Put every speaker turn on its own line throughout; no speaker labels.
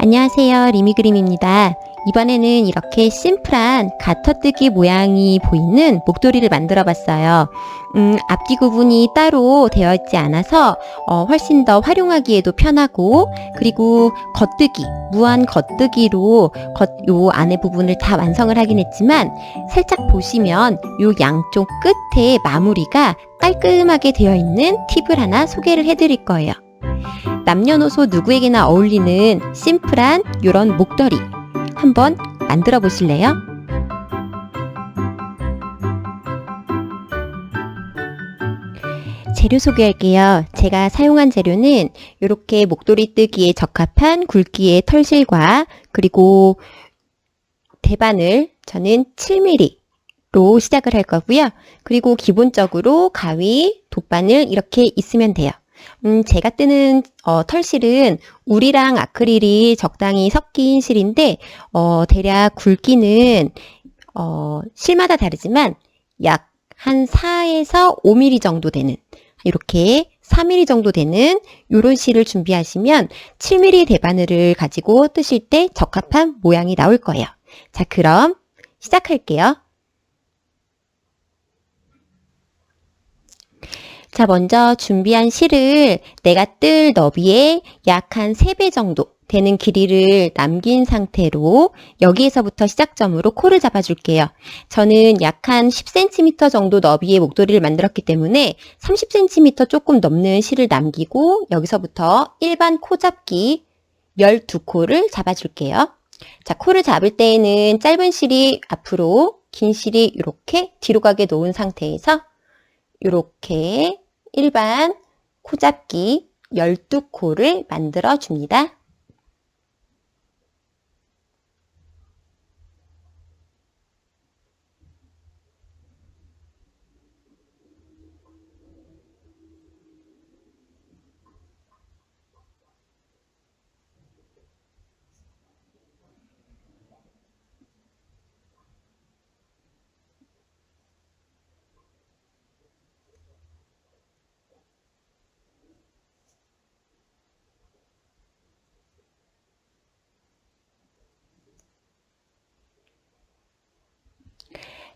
안녕하세요. 리미그림입니다. 이번에는 이렇게 심플한 가터뜨기 모양이 보이는 목도리를 만들어 봤어요. 음, 앞뒤 구분이 따로 되어 있지 않아서 어, 훨씬 더 활용하기에도 편하고 그리고 겉뜨기, 무한 겉뜨기로 겉, 요 안에 부분을 다 완성을 하긴 했지만 살짝 보시면 요 양쪽 끝에 마무리가 깔끔하게 되어 있는 팁을 하나 소개를 해드릴 거예요. 남녀노소 누구에게나 어울리는 심플한 요런 목도리 한번 만들어 보실래요? 재료 소개할게요. 제가 사용한 재료는 이렇게 목도리 뜨기에 적합한 굵기의 털실과 그리고 대바늘 저는 7mm로 시작을 할 거고요. 그리고 기본적으로 가위, 돗바늘 이렇게 있으면 돼요. 음, 제가 뜨는 어, 털실은 울이랑 아크릴이 적당히 섞인 실인데 어, 대략 굵기는 어, 실마다 다르지만 약 한 4에서 5mm 정도 되는 이렇게 3mm 정도 되는 이런 실을 준비하시면 7mm 대바늘을 가지고 뜨실 때 적합한 모양이 나올 거예요. 자, 그럼 시작할게요. 자, 먼저 준비한 실을 내가 뜰 너비에 약한 3배 정도 되는 길이를 남긴 상태로 여기에서부터 시작점으로 코를 잡아줄게요. 저는 약 한 10cm 정도 너비의 목도리를 만들었기 때문에 30cm 조금 넘는 실을 남기고 여기서부터 일반 코 잡기 12코를 잡아줄게요. 자, 코를 잡을 때에는 짧은 실이 앞으로, 긴 실이 이렇게 뒤로 가게 놓은 상태에서 이렇게 일반 코잡기 12코를 만들어 줍니다.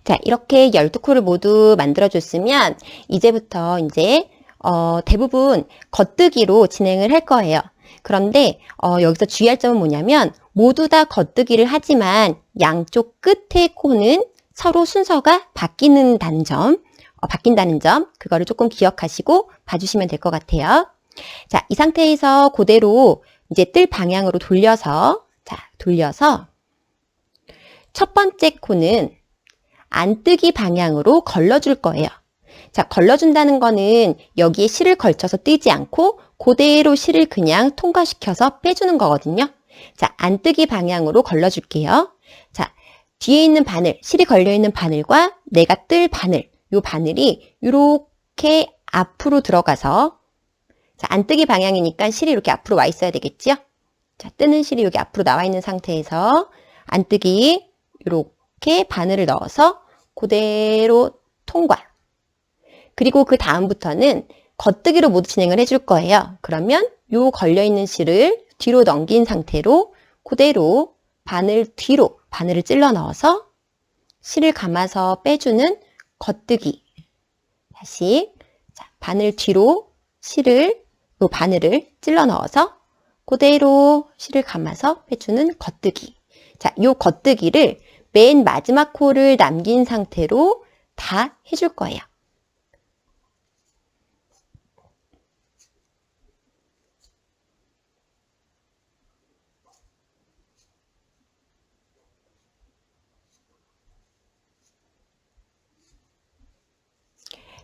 자, 이렇게 12코를 모두 만들어줬으면 이제부터 이제 어, 대부분 겉뜨기로 진행을 할 거예요. 그런데 어, 여기서 주의할 점은 뭐냐면 모두 다 겉뜨기를 하지만 양쪽 끝의 코는 서로 순서가 바뀌는다는 점, 어, 바뀐다는 점, 그거를 조금 기억하시고 봐주시면 될 것 같아요. 자, 이 상태에서 그대로 이제 뜰 방향으로 돌려서, 자, 돌려서 첫 번째 코는 안뜨기 방향으로 걸러줄 거예요. 자, 걸러준다는 거는 여기에 실을 걸쳐서 뜨지 않고 그대로 실을 그냥 통과시켜서 빼주는 거거든요. 자, 안뜨기 방향으로 걸러줄게요. 자, 뒤에 있는 바늘, 실이 걸려있는 바늘과 내가 뜰 바늘, 요 바늘이 이렇게 앞으로 들어가서 자, 안뜨기 방향이니까 실이 이렇게 앞으로 와 있어야 되겠죠? 자, 뜨는 실이 여기 앞으로 나와 있는 상태에서 안뜨기 이렇게 바늘을 넣어서 그대로 통과. 그리고 그 다음부터는 겉뜨기로 모두 진행을 해줄 거예요. 그러면 요 걸려있는 실을 뒤로 넘긴 상태로 그대로 바늘 뒤로 바늘을 찔러 넣어서 실을 감아서 빼주는 겉뜨기. 다시 자, 바늘 뒤로 실을 요 바늘을 찔러 넣어서 그대로 실을 감아서 빼주는 겉뜨기. 자, 요 겉뜨기를 맨 마지막 코를 남긴 상태로 다 해줄 거예요.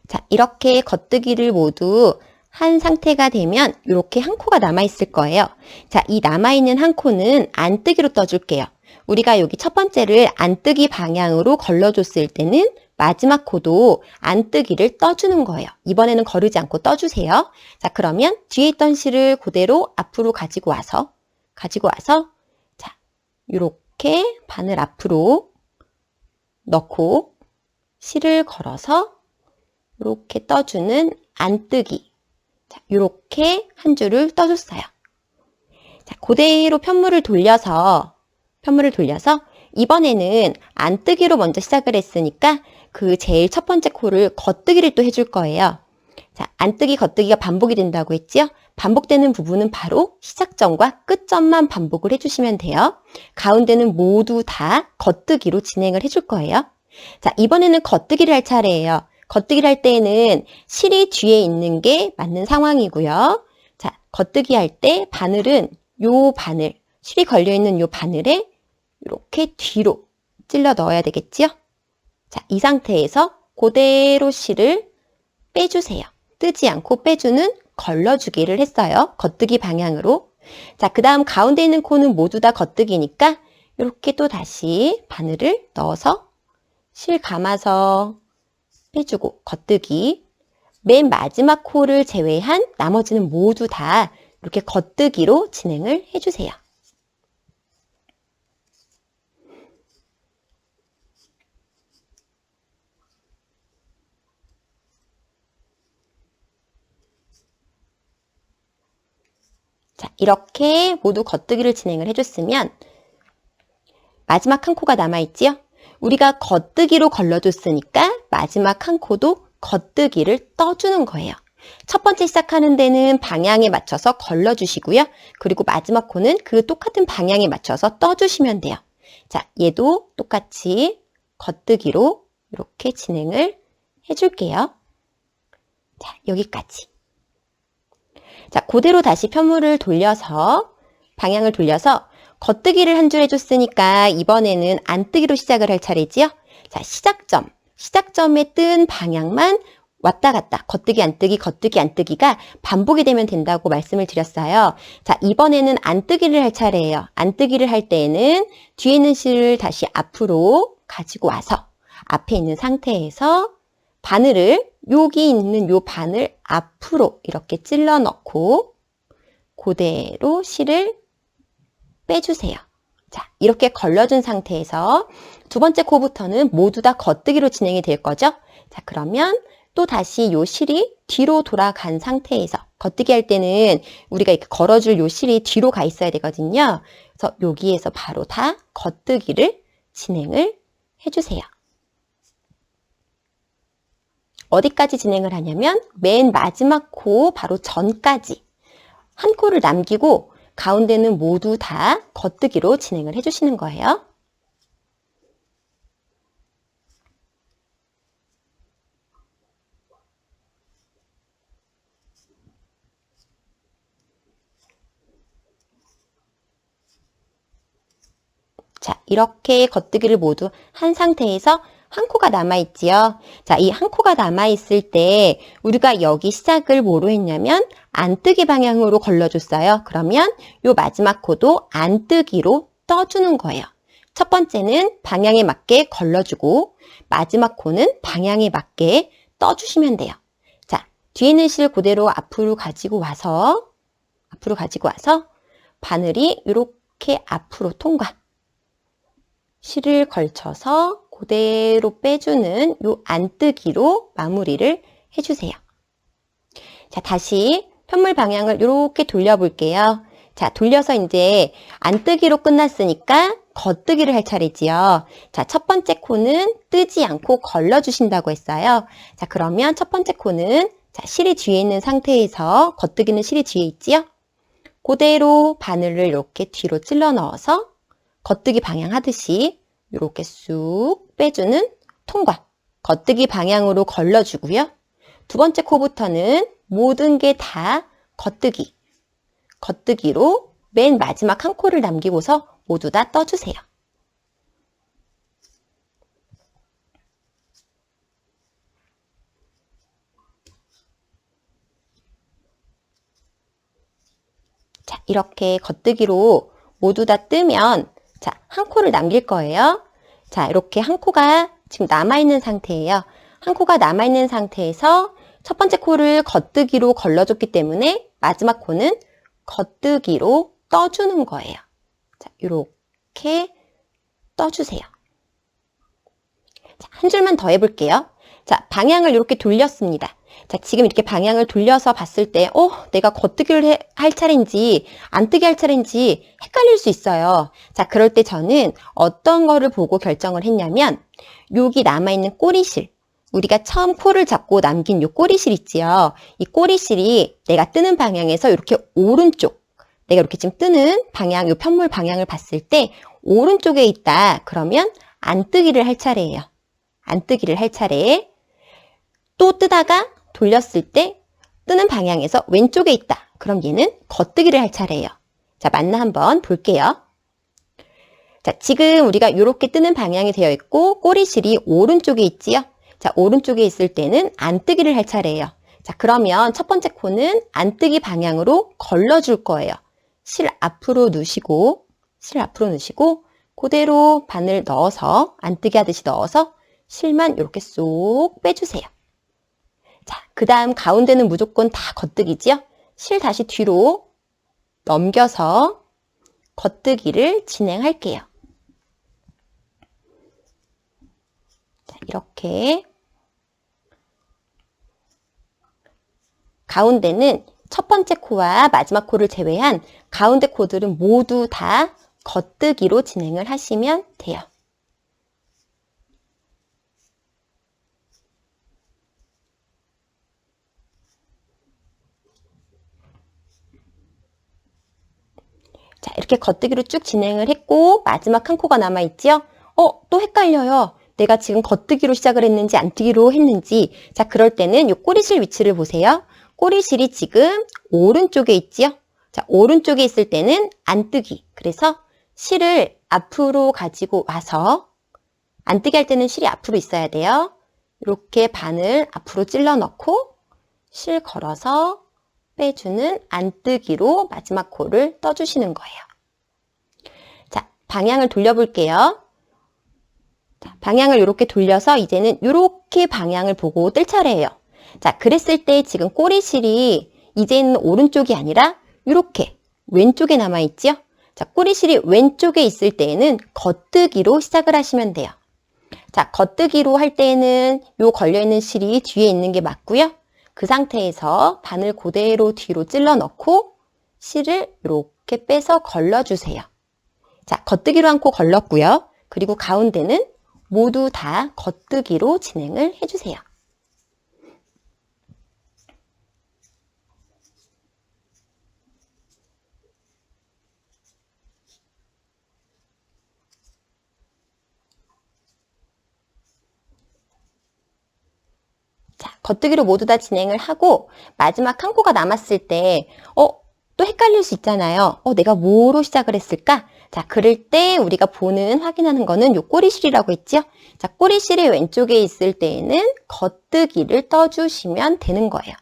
자, 이렇게 겉뜨기를 모두 한 상태가 되면 이렇게 한 코가 남아있을 거예요. 자, 이 남아있는 한 코는 안뜨기로 떠줄게요. 우리가 여기 첫 번째를 안뜨기 방향으로 걸러줬을 때는 마지막 코도 안뜨기를 떠주는 거예요. 이번에는 거르지 않고 떠주세요. 자, 그러면 뒤에 있던 실을 그대로 앞으로 가지고 와서, 가지고 와서, 자, 이렇게 바늘 앞으로 넣고 실을 걸어서 이렇게 떠주는 안뜨기. 자, 이렇게 한 줄을 떠줬어요. 자, 그대로 편물을 돌려서, 편물을 돌려서, 이번에는 안 뜨기로 먼저 시작을 했으니까 그 제일 첫 번째 코를 겉뜨기를 또 해줄 거예요. 자, 안뜨기, 겉뜨기가 반복이 된다고 했지요? 반복되는 부분은 바로 시작점과 끝점만 반복을 해주시면 돼요. 가운데는 모두 다 겉뜨기로 진행을 해줄 거예요. 자, 이번에는 겉뜨기를 할 차례예요. 겉뜨기를 할 때에는 실이 뒤에 있는 게 맞는 상황이고요. 자, 겉뜨기 할 때 바늘은 요 바늘, 실이 걸려있는 요 바늘에 이렇게 뒤로 찔러 넣어야 되겠지요? 자, 이 상태에서 그대로 실을 빼주세요. 뜨지 않고 빼주는 걸러주기를 했어요. 겉뜨기 방향으로. 자, 그 다음 가운데 있는 코는 모두 다 겉뜨기니까 이렇게 또 다시 바늘을 넣어서 실 감아서 빼주고 겉뜨기. 맨 마지막 코를 제외한 나머지는 모두 다 이렇게 겉뜨기로 진행을 해주세요. 이렇게 모두 겉뜨기를 진행을 해줬으면 마지막 한 코가 남아있지요? 우리가 겉뜨기로 걸러줬으니까 마지막 한 코도 겉뜨기를 떠주는 거예요. 첫 번째 시작하는 데는 방향에 맞춰서 걸러주시고요. 그리고 마지막 코는 그 똑같은 방향에 맞춰서 떠주시면 돼요. 자, 얘도 똑같이 겉뜨기로 이렇게 진행을 해줄게요. 자, 여기까지. 자, 그대로 다시 편물을 돌려서 방향을 돌려서 겉뜨기를 한 줄 해줬으니까 이번에는 안뜨기로 시작을 할 차례지요. 자, 시작점. 시작점에 뜬 방향만 왔다 갔다 겉뜨기 안뜨기 겉뜨기 안뜨기가 반복이 되면 된다고 말씀을 드렸어요. 자 이번에는 안뜨기를 할 차례예요. 안뜨기를 할 때에는 뒤에 있는 실을 다시 앞으로 가지고 와서 앞에 있는 상태에서 바늘을 여기 있는 요 바늘 앞으로 이렇게 찔러 넣고 그대로 실을 빼주세요. 자, 이렇게 걸러준 상태에서 두 번째 코부터는 모두 다 겉뜨기로 진행이 될 거죠? 자, 그러면 또 다시 요 실이 뒤로 돌아간 상태에서 겉뜨기 할 때는 우리가 이렇게 걸어줄 요 실이 뒤로 가 있어야 되거든요. 그래서 여기에서 바로 다 겉뜨기를 진행을 해주세요. 어디까지 진행을 하냐면 맨 마지막 코 바로 전까지 한 코를 남기고 가운데는 모두 다 겉뜨기로 진행을 해주시는 거예요. 자, 이렇게 겉뜨기를 모두 한 상태에서 한 코가 남아있지요. 자, 이 한 코가 남아있을 때 우리가 여기 시작을 뭐로 했냐면 안뜨기 방향으로 걸러줬어요. 그러면 요 마지막 코도 안뜨기로 떠주는 거예요. 첫 번째는 방향에 맞게 걸러주고 마지막 코는 방향에 맞게 떠주시면 돼요. 자, 뒤에 있는 실 그대로 앞으로 가지고 와서 앞으로 가지고 와서 바늘이 이렇게 앞으로 통과 실을 걸쳐서 그대로 빼주는 요 안뜨기로 마무리를 해주세요. 자, 다시 편물 방향을 이렇게 돌려볼게요. 자, 돌려서 이제 안뜨기로 끝났으니까 겉뜨기를 할 차례지요. 자, 첫 번째 코는 뜨지 않고 걸러주신다고 했어요. 자, 그러면 첫 번째 코는 자, 실이 뒤에 있는 상태에서 겉뜨기는 실이 뒤에 있지요? 그대로 바늘을 이렇게 뒤로 찔러 넣어서 겉뜨기 방향 하듯이 이렇게 쑥 빼주는 통과. 겉뜨기 방향으로 걸러주고요. 두 번째 코부터는 모든 게다 겉뜨기. 겉뜨기로 맨 마지막 한 코를 남기고서 모두 다 떠주세요. 자, 이렇게 겉뜨기로 모두 다 뜨면 자, 한 코를 남길 거예요. 자, 이렇게 한 코가 지금 남아있는 상태예요. 한 코가 남아있는 상태에서 첫 번째 코를 겉뜨기로 걸러줬기 때문에 마지막 코는 겉뜨기로 떠주는 거예요. 자, 이렇게 떠주세요. 자, 한 줄만 더 해볼게요. 자, 방향을 이렇게 돌렸습니다. 자, 지금 이렇게 방향을 돌려서 봤을 때, 어, 내가 겉뜨기를 해- 할 차례인지, 안 뜨기 할 차례인지 헷갈릴 수 있어요. 자, 그럴 때 저는 어떤 거를 보고 결정을 했냐면, 여기 남아있는 꼬리실. 우리가 처음 코를 잡고 남긴 요 꼬리실 있지요. 이 꼬리실이 내가 뜨는 방향에서 이렇게 오른쪽, 내가 이렇게 지금 뜨는 방향, 요 편물 방향을 봤을 때, 오른쪽에 있다. 그러면 안 뜨기를 할 차례예요. 안 뜨기를 할 차례에 또 뜨다가 돌렸을 때 뜨는 방향에서 왼쪽에 있다. 그럼 얘는 겉뜨기를 할 차례예요. 자, 맞나 한번 볼게요. 자, 지금 우리가 이렇게 뜨는 방향이 되어 있고 꼬리실이 오른쪽에 있지요. 자, 오른쪽에 있을 때는 안 뜨기를 할 차례예요. 자, 그러면 첫 번째 코는 안 뜨기 방향으로 걸러줄 거예요. 실 앞으로 누시고 실 앞으로 넣으시고 그대로 바늘 넣어서 안 뜨게 하듯이 넣어서 실만 이렇게 쏙 빼주세요. 자, 그 다음 가운데는 무조건 다 겉뜨기지요? 실 다시 뒤로 넘겨서 겉뜨기를 진행할게요. 자, 이렇게 가운데는 첫 번째 코와 마지막 코를 제외한 가운데 코들은 모두 다 겉뜨기로 진행을 하시면 돼요. 자, 이렇게 겉뜨기로 쭉 진행을 했고 마지막 한 코가 남아 있지요? 어, 또 헷갈려요. 내가 지금 겉뜨기로 시작을 했는지 안뜨기로 했는지. 자, 그럴 때는 이 꼬리실 위치를 보세요. 꼬리실이 지금 오른쪽에 있지요? 자, 오른쪽에 있을 때는 안뜨기. 그래서 실을 앞으로 가지고 와서 안뜨기 할 때는 실이 앞으로 있어야 돼요. 이렇게 바늘 앞으로 찔러 넣고 실 걸어서 빼주는 안뜨기로 마지막 코를 떠주시는 거예요. 자, 방향을 돌려볼게요. 자, 방향을 이렇게 돌려서 이제는 이렇게 방향을 보고 뜰 차례예요. 자, 그랬을 때 지금 꼬리실이 이제는 오른쪽이 아니라 이렇게 왼쪽에 남아있지요? 자, 꼬리실이 왼쪽에 있을 때에는 겉뜨기로 시작을 하시면 돼요. 자, 겉뜨기로 할 때에는 요 걸려있는 실이 뒤에 있는 게 맞고요. 그 상태에서 바늘 그대로 뒤로 찔러 넣고 실을 이렇게 빼서 걸러주세요. 자, 겉뜨기로 한코 걸렀고요. 그리고 가운데는 모두 다 겉뜨기로 진행을 해주세요. 자, 겉뜨기로 모두 다 진행을 하고 마지막 한 코가 남았을 때, 어, 또 헷갈릴 수 있잖아요. 어, 내가 뭐로 시작을 했을까? 자, 그럴 때 우리가 보는, 확인하는 거는 요 꼬리실이라고 했죠? 자, 꼬리실이 왼쪽에 있을 때에는 겉뜨기를 떠주시면 되는 거예요.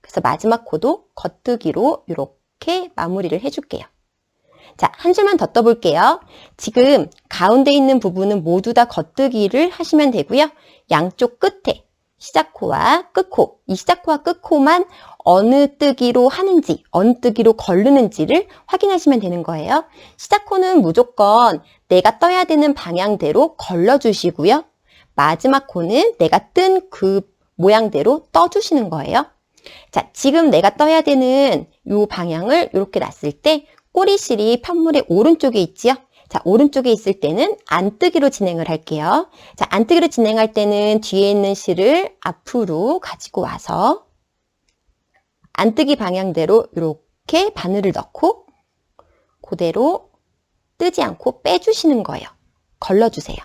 그래서 마지막 코도 겉뜨기로 이렇게 마무리를 해줄게요. 자, 한 줄만 더 떠볼게요. 지금 가운데 있는 부분은 모두 다 겉뜨기를 하시면 되고요. 양쪽 끝에 시작코와 끝코, 이 시작코와 끝코만 어느 뜨기로 하는지, 어느 뜨기로 걸르는지를 확인하시면 되는 거예요. 시작코는 무조건 내가 떠야 되는 방향대로 걸러주시고요. 마지막 코는 내가 뜬 그 모양대로 떠주시는 거예요. 자, 지금 내가 떠야 되는 이 방향을 이렇게 놨을 때 꼬리실이 편물의 오른쪽에 있지요? 자, 오른쪽에 있을 때는 안뜨기로 진행을 할게요. 자, 안뜨기로 진행할 때는 뒤에 있는 실을 앞으로 가지고 와서 안뜨기 방향대로 이렇게 바늘을 넣고 그대로 뜨지 않고 빼주시는 거예요. 걸러주세요.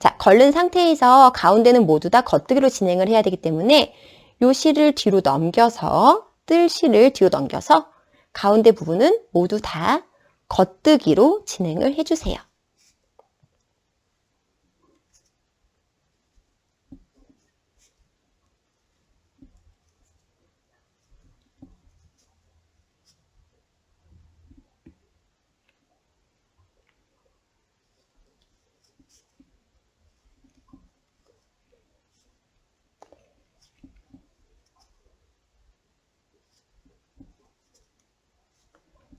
자, 걸른 상태에서 가운데는 모두 다 겉뜨기로 진행을 해야 되기 때문에 요 실을 뒤로 넘겨서 뜰 실을 뒤로 넘겨서 가운데 부분은 모두 다 겉뜨기로 진행을 해주세요.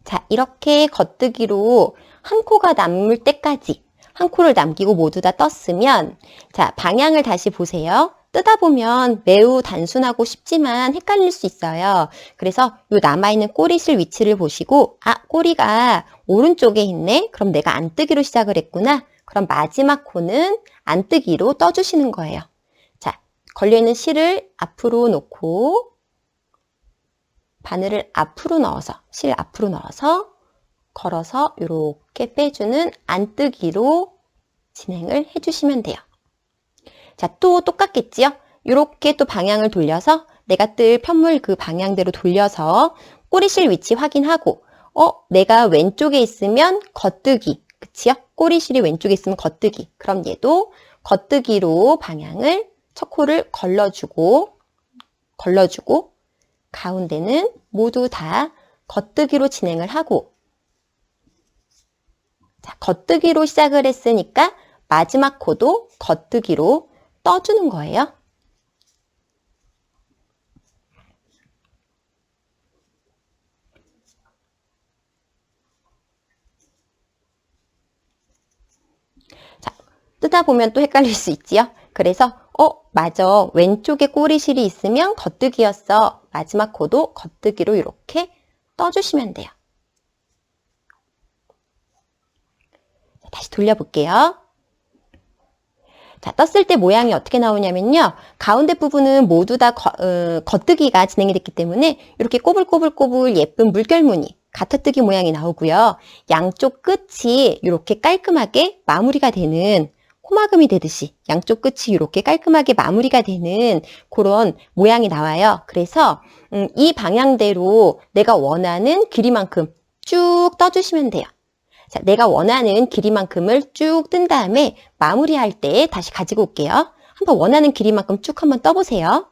자, 이렇게 겉뜨기로 한 코가 남을 때까지 한 코를 남기고 모두 다 떴으면 자, 방향을 다시 보세요. 뜨다 보면 매우 단순하고 쉽지만 헷갈릴 수 있어요. 그래서 요 남아있는 꼬리실 위치를 보시고, 아, 꼬리가 오른쪽에 있네? 그럼 내가 안 뜨기로 시작을 했구나. 그럼 마지막 코는 안 뜨기로 떠주시는 거예요. 자, 걸려있는 실을 앞으로 놓고, 바늘을 앞으로 넣어서, 실 앞으로 넣어서, 걸어서 이렇게 빼주는 안 뜨기로 진행을 해주시면 돼요. 자, 또 똑같겠지요? 이렇게 또 방향을 돌려서 내가 뜰 편물 그 방향대로 돌려서 꼬리실 위치 확인하고 어, 내가 왼쪽에 있으면 겉뜨기. 그치요? 꼬리실이 왼쪽에 있으면 겉뜨기. 그럼 얘도 겉뜨기로 방향을 첫 코를 걸러주고 걸러주고 가운데는 모두 다 겉뜨기로 진행을 하고 자, 겉뜨기로 시작을 했으니까 마지막 코도 겉뜨기로 떠주는 거예요. 자, 뜨다 보면 또 헷갈릴 수 있지요? 그래서 어, 맞아. 왼쪽에 꼬리실이 있으면 겉뜨기였어. 마지막 코도 겉뜨기로 이렇게 떠주시면 돼요. 다시 돌려볼게요. 자, 떴을 때 모양이 어떻게 나오냐면요. 가운데 부분은 모두 다 거, 어, 겉뜨기가 진행이 됐기 때문에 이렇게 꼬불꼬불꼬불 예쁜 물결무늬, 가터뜨기 모양이 나오고요. 양쪽 끝이 이렇게 깔끔하게 마무리가 되는 코마금이 되듯이 양쪽 끝이 이렇게 깔끔하게 마무리가 되는 그런 모양이 나와요. 그래서 음, 이 방향대로 내가 원하는 길이만큼 쭉 떠주시면 돼요. 자, 내가 원하는 길이만큼을 쭉 뜬 다음에 마무리할 때 다시 가지고 올게요. 한번 원하는 길이만큼 쭉 한번 떠보세요.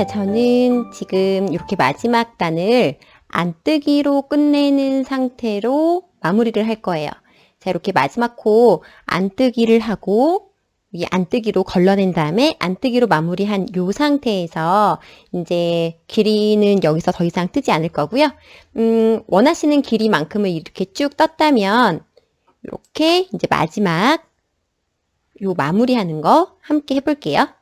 자, 저는 지금 이렇게 마지막 단을 안 뜨기로 끝내는 상태로 마무리를 할 거예요. 자, 이렇게 마지막 코 안 뜨기를 하고 이 안뜨기로 걸러낸 다음에 안뜨기로 마무리한 이 상태에서 이제 길이는 여기서 더 이상 뜨지 않을 거고요. 음, 원하시는 길이만큼을 이렇게 쭉 떴다면 이렇게 이제 마지막 요 마무리하는 거 함께 해볼게요.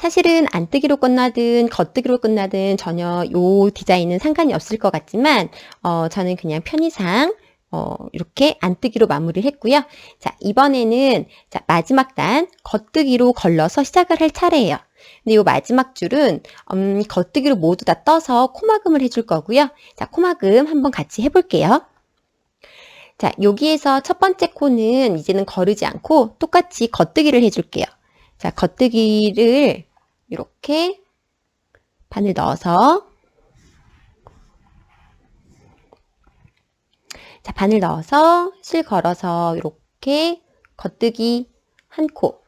사실은 안뜨기로 끝나든 겉뜨기로 끝나든 전혀 요 디자인은 상관이 없을 것 같지만 어, 저는 그냥 편의상 어, 이렇게 안뜨기로 마무리를 했고요. 자, 이번에는 자, 마지막 단 겉뜨기로 걸러서 시작을 할 차례예요. 근데 이 마지막 줄은 음, 겉뜨기로 모두 다 떠서 코막음을 해줄 거고요. 자, 코막음 한번 같이 해볼게요. 자, 여기에서 첫 번째 코는 이제는 거르지 않고 똑같이 겉뜨기를 해줄게요. 자, 겉뜨기를 이렇게 바늘 넣어서 자, 바늘 넣어서 실 걸어서 이렇게 겉뜨기 한 코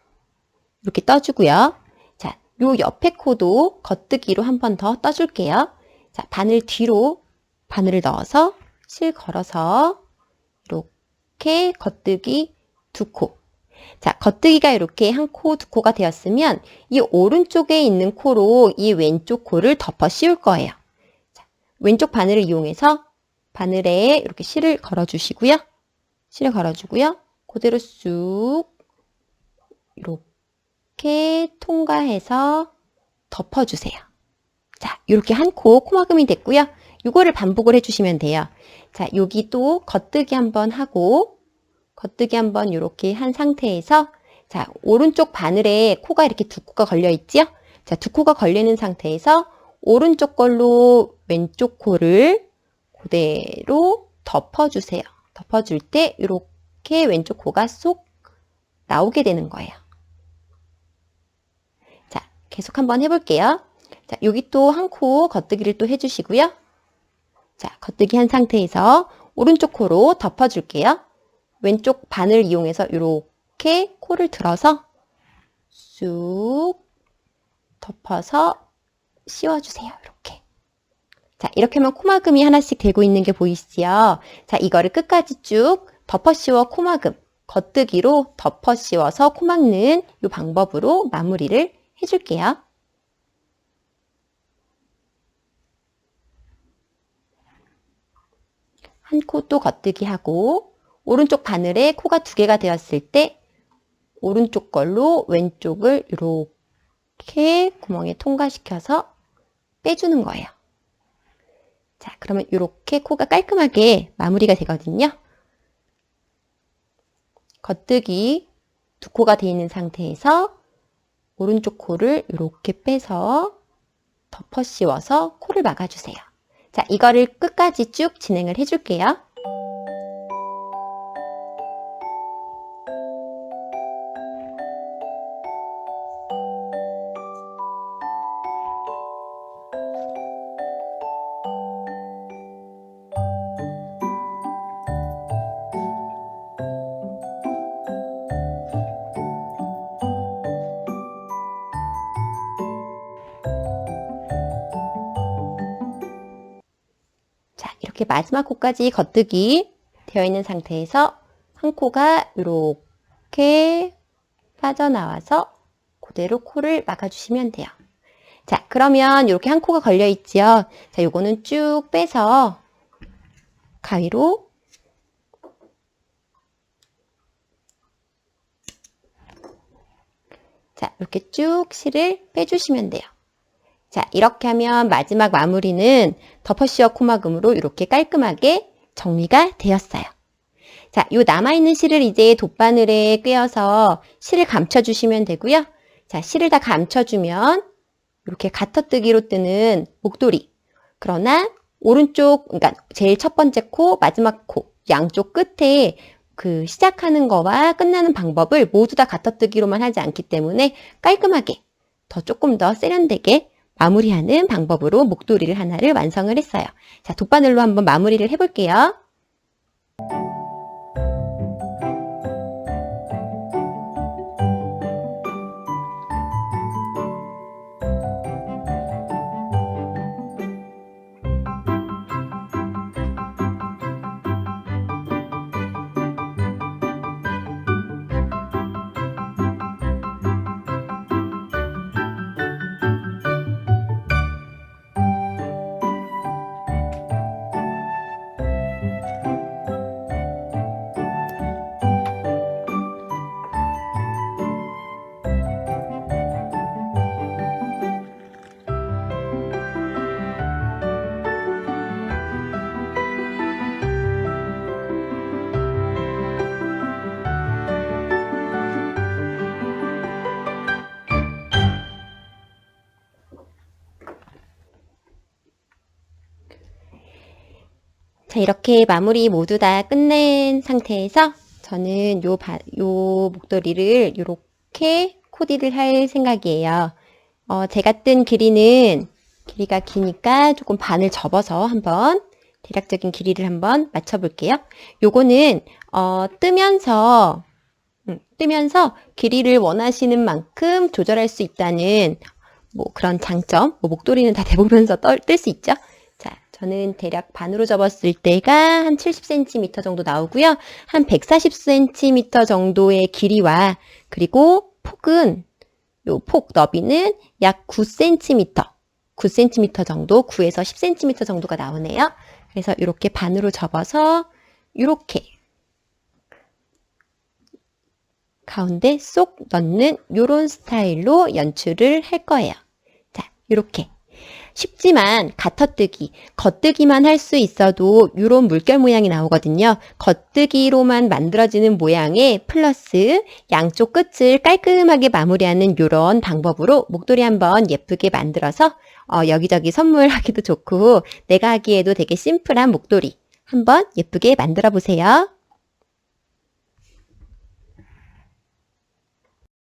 이렇게 떠주고요. 자, 요 옆에 코도 겉뜨기로 한 번 더 떠줄게요. 자, 바늘 뒤로 바늘을 넣어서 실 걸어서 이렇게 겉뜨기 두 코. 자, 겉뜨기가 이렇게 한 코, 두 코가 되었으면 이 오른쪽에 있는 코로 이 왼쪽 코를 덮어 씌울 거예요. 자, 왼쪽 바늘을 이용해서 바늘에 이렇게 실을 걸어주시고요. 실을 걸어주고요. 그대로 쑥 이렇게 통과해서 덮어주세요. 자, 이렇게 한 코 코막음이 됐고요. 이거를 반복을 해주시면 돼요. 자, 여기 또 겉뜨기 한번 하고 겉뜨기 한번 이렇게 한 상태에서 자, 오른쪽 바늘에 코가 이렇게 두 코가 걸려 있지요? 자, 두 코가 걸려 있는 상태에서 오른쪽 걸로 왼쪽 코를 그대로 덮어주세요. 덮어줄 때 이렇게 왼쪽 코가 쏙 나오게 되는 거예요. 자, 계속 한번 해볼게요. 자, 여기 또 한 코 겉뜨기를 또 해주시고요. 자, 겉뜨기 한 상태에서 오른쪽 코로 덮어줄게요. 왼쪽 바늘 이용해서 이렇게 코를 들어서 쑥 덮어서 씌워주세요. 이렇게. 자, 이렇게 하면 코막음이 하나씩 되고 있는 게 보이시죠? 자, 이거를 끝까지 쭉 덮어 씌워 코막음, 겉뜨기로 덮어 씌워서 코 막는 이 방법으로 마무리를 해줄게요. 한 코 또 겉뜨기 하고 오른쪽 바늘에 코가 두 개가 되었을 때 오른쪽 걸로 왼쪽을 이렇게 구멍에 통과시켜서 빼주는 거예요. 자, 그러면 이렇게 코가 깔끔하게 마무리가 되거든요. 겉뜨기 두 코가 되어 있는 상태에서 오른쪽 코를 이렇게 빼서 덮어 씌워서 코를 막아주세요. 자, 이거를 끝까지 쭉 진행을 해줄게요. 마지막 코까지 겉뜨기 되어 있는 상태에서 한 코가 이렇게 빠져나와서 그대로 코를 막아주시면 돼요. 자, 그러면 이렇게 한 코가 걸려 있지요. 자, 요거는 쭉 빼서 가위로 자, 이렇게 쭉 실을 빼주시면 돼요. 자, 이렇게 하면 마지막 마무리는 덮어씌워 코막음으로 이렇게 깔끔하게 정리가 되었어요. 자, 요 남아있는 실을 이제 돗바늘에 꿰어서 실을 감춰주시면 되고요. 자, 실을 다 감춰주면 이렇게 가터뜨기로 뜨는 목도리. 그러나 오른쪽, 그러니까 제일 첫 번째 코, 마지막 코, 양쪽 끝에 그 시작하는 거와 끝나는 방법을 모두 다 가터뜨기로만 하지 않기 때문에 깔끔하게 더 조금 더 세련되게 마무리하는 방법으로 목도리를 하나를 완성을 했어요. 자, 돗바늘로 한번 마무리를 해볼게요. 자, 이렇게 마무리 모두 다 끝낸 상태에서 저는 요, 바, 요 목도리를 이렇게 코디를 할 생각이에요. 어, 제가 뜬 길이는 길이가 기니까 조금 반을 접어서 한번 대략적인 길이를 한번 맞춰볼게요. 요거는 어, 뜨면서 음, 뜨면서 길이를 원하시는 만큼 조절할 수 있다는 뭐 그런 장점, 뭐 목도리는 다 대보면서 뜰 수 있죠. 자, 저는 대략 반으로 접었을 때가 한 70cm 정도 나오고요. 한 140cm 정도의 길이와 그리고 폭은 요 폭 너비는 약 9cm, 9cm 정도, 9에서 10cm 정도가 나오네요. 그래서 이렇게 반으로 접어서 이렇게 가운데 쏙 넣는 요런 스타일로 연출을 할 거예요. 자, 요렇게. 쉽지만 gat터뜨기, 겉뜨기만 할 수 있어도 이런 물결 모양이 나오거든요. 겉뜨기로만 만들어지는 모양에 플러스 양쪽 끝을 깔끔하게 마무리하는 이런 방법으로 목도리 한번 예쁘게 만들어서 어, 여기저기 선물하기도 좋고 내가 하기에도 되게 심플한 목도리 한번 예쁘게 만들어 보세요.